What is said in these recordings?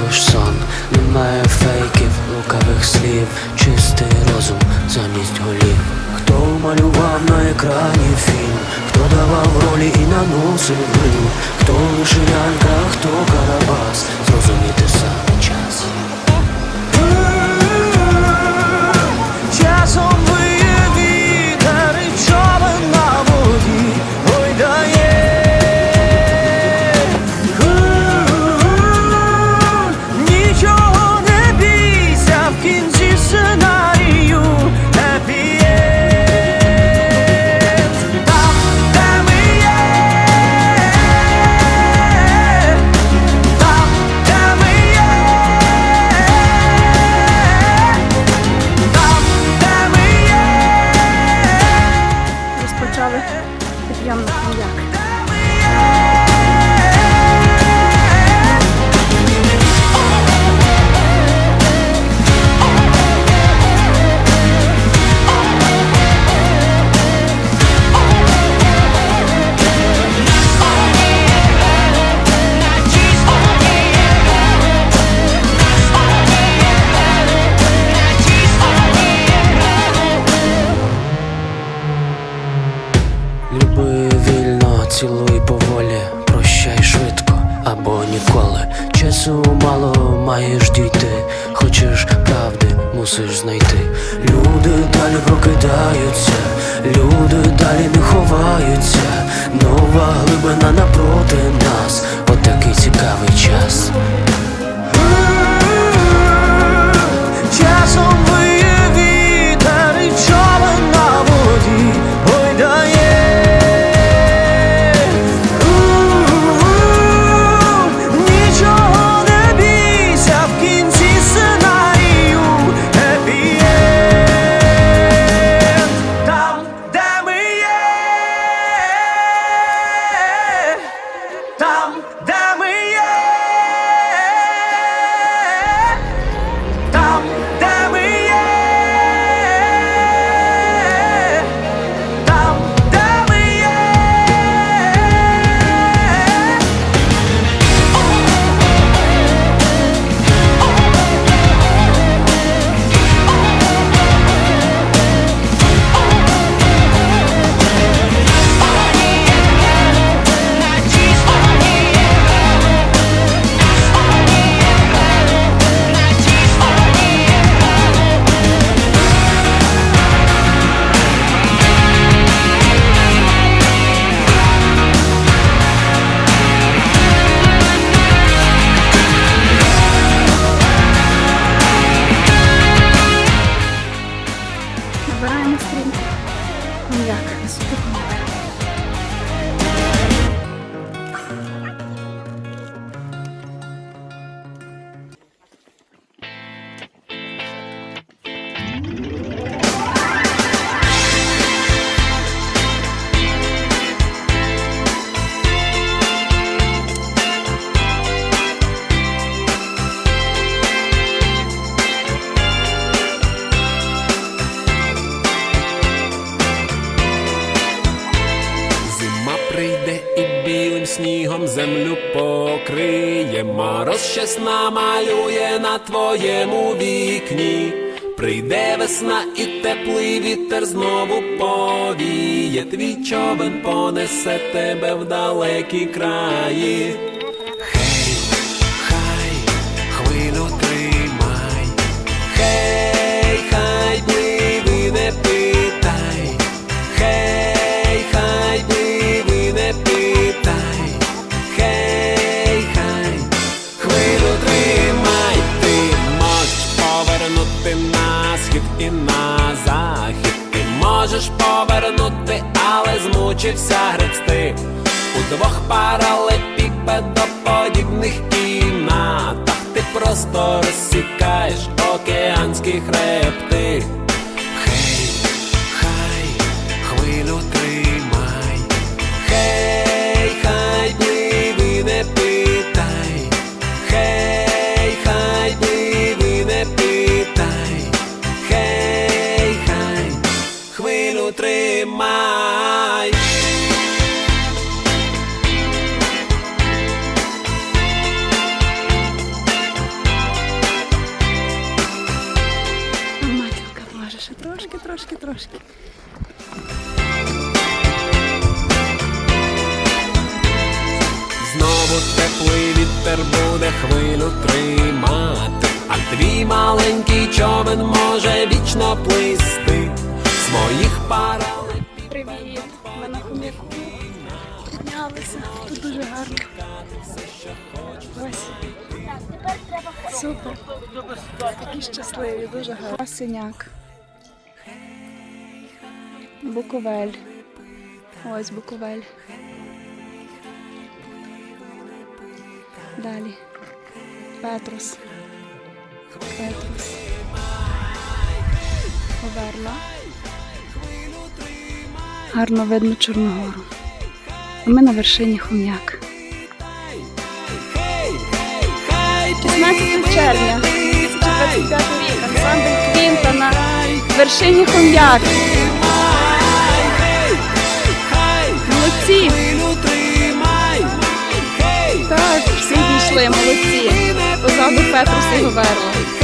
лиш сон, немає фейків, лукавих слів, чистий розум замість голів. Хто малював на екрані фільм, хто давав ролі і наносив грим, хто вишиванка, а хто карабас, зрозуміти Люди далі прокидаються, люди далі не ховаються. Нова глибина напроти нас, отакий цікавий час. Мороз малює на твоєму вікні. Прийде весна і теплий вітер знову повіє, твій човен понесе тебе в далекі краї. Хей, хай, хвилю тримай, хей, змучився гребсти у двох паралепіпедоподібних кімнатах ти просто розсікаєш океанські хребти. утримай. Матінка може ще трошки, трошки, трошки. Знову теплий вітер буде хвилю тримати, а твій маленький човен може вічно плисти моїх паралель. Привіт! Ми на хом'яку. Піднялися. Тут дуже гарно. Ось. Супер. Такі щасливі, дуже гарно. Синяк. Буковель. Ось Буковель. Далі. Петрус. Петрус. Оверла. Гарно видно Чорногору. А ми на вершині Хом'як. 16 червня 2025 рік. Ансамбль Квінта на вершині Хом'як. Молодці! Так, всі дійшли, молодці. Позаду Петрус і Говерло.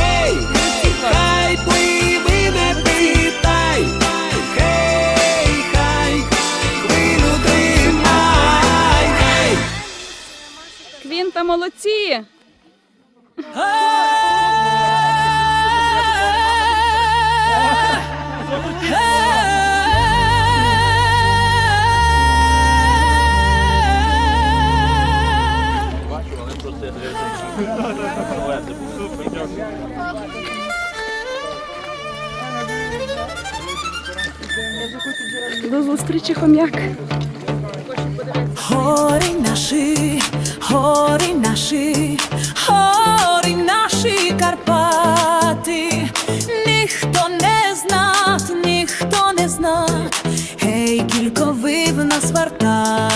Зустрічі, хом'як. Гори наші, гори наші, гори наші Карпати, ніхто не знат, ніхто не знат, гей, кілько в нас вартате,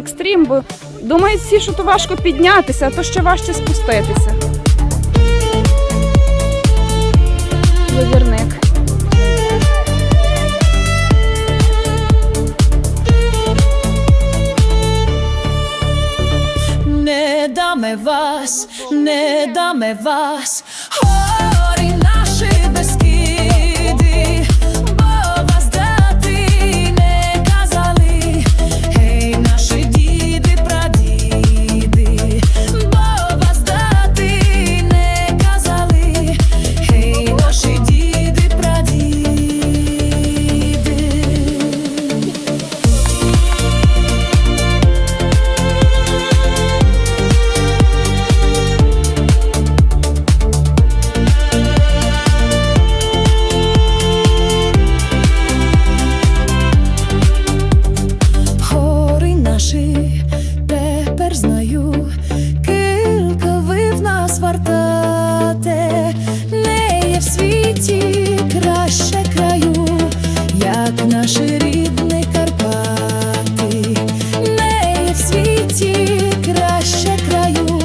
екстрім, бо думають всі, що то важко піднятися, а то ще важче спуститися. Вивірник. Не даме вас, не даме вас, гори наші світі краще краю, як наші рідні Карпати, не в світі краще краю,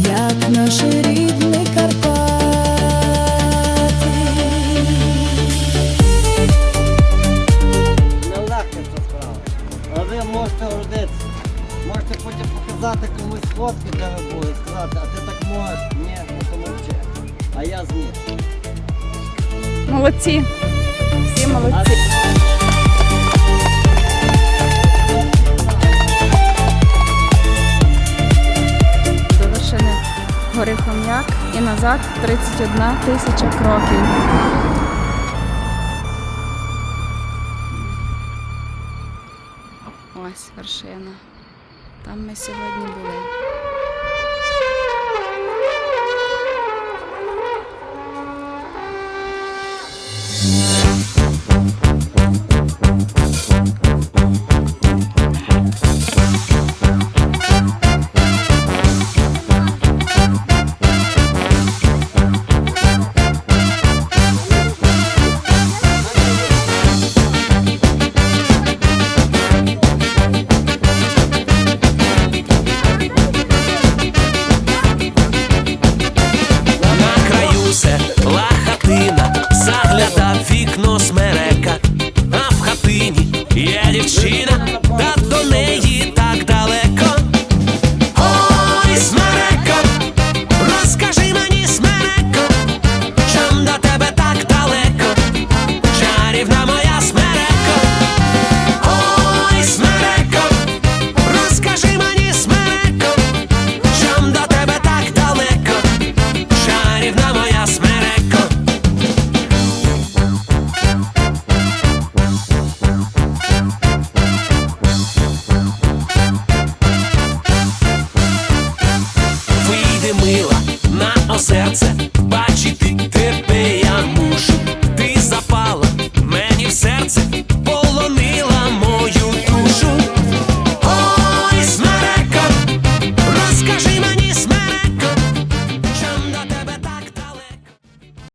як наші рідні Карпати. Нелегка ця справа. Але ви можете гордитися. Можете потім показати комусь фотки, де ви були, сказати, а ти так можеш? Ні, ну то. А я зніс. Молодці. Всі молодці. До вершини гори Хом'як і назад 31 тисяча кроків. Ось вершина. Там ми сьогодні були.